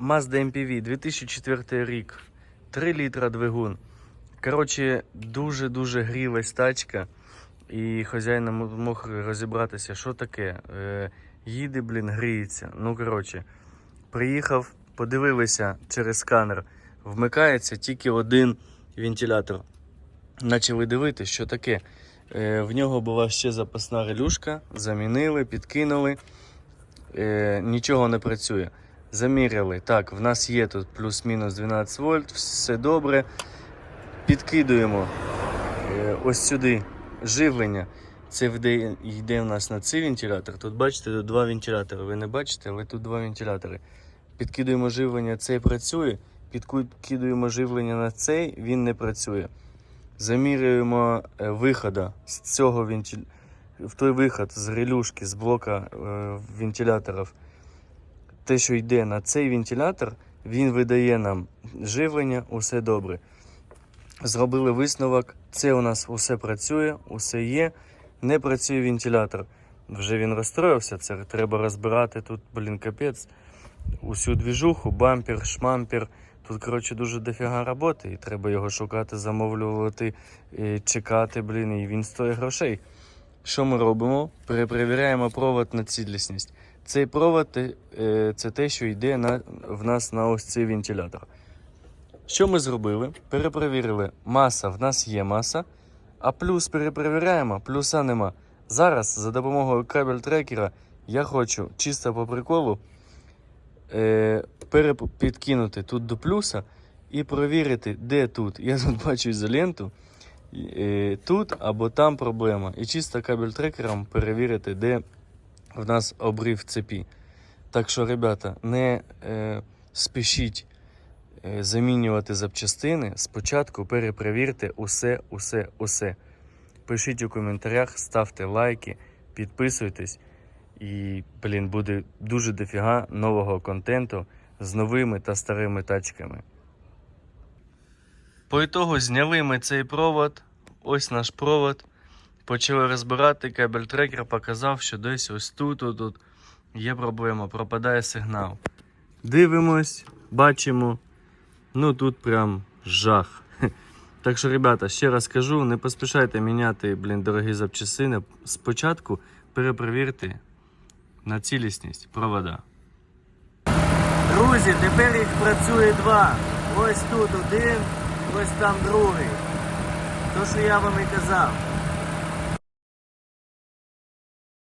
Mazda MPV 2004 рік. 3 літра двигун. Коротше, дуже-дуже грілась тачка. І хазяїн мог розібратися, що таке. Е, їде, блін, гріється. Ну, коротше, приїхав, подивилися через сканер. Вмикається тільки один вентилятор. Почали дивитися, що таке. Е, в нього була ще запасна релюшка, замінили, підкинули. Е, нічого не працює. Заміряли. Так, в нас є тут плюс-мінус 12 вольт, все добре. Підкидуємо е, ось сюди живлення. Це йде, йде в нас на цей вентилятор. Тут бачите, тут два вентилятори. Ви не бачите, але тут два вентилятори. Підкидуємо живлення, цей працює. Підкидуємо живлення на цей, він не працює. Замірюємо е, виходу з цього вентилятора. В той виход з релюшки, з блока е, вентиляторів, те, що йде на цей вентилятор, він видає нам живлення, усе добре. Зробили висновок, це у нас усе працює, усе є. Не працює вентилятор. Вже він розстроївся, це треба розбирати тут, блін, капець. Усю двіжуху, бампер, шмампер. Тут, коротше, дуже дофіга роботи, і треба його шукати, замовлювати, і чекати, блін, і він стоїть грошей. Що ми робимо? Перепровіряємо провод на цілісність. Цей провод е, це те, що йде на, в нас на ось цей вентилятор. Що ми зробили? Перепровірили, маса, в нас є маса, а плюс перепровіряємо, плюса нема. Зараз за допомогою кабель трекера я хочу чисто по приколу е, перепідкинути тут до плюса і провірити, де тут. Я тут бачу ізоленту. Е, тут або там проблема. І чисто кабель трекером перевірити, де в нас обрив цепі. Так що, ребята, не е, спішіть е, замінювати запчастини. Спочатку перепровірте усе, усе, усе. Пишіть у коментарях, ставте лайки, підписуйтесь. І, блін, буде дуже дофіга нового контенту з новими та старими тачками. По ітогу зняли ми цей провод. Ось наш провод. Почали розбирати, кабель трекер показав, що десь ось тут, тут, тут є проблема, пропадає сигнал. Дивимось, бачимо. Ну тут прям жах. Так що, ребята, ще раз кажу, не поспішайте міняти, блін, дорогі запчасини. Спочатку перепровірте на цілісність провода. Друзі, тепер їх працює два. Ось тут один, ось там другий. То, що я вам і казав.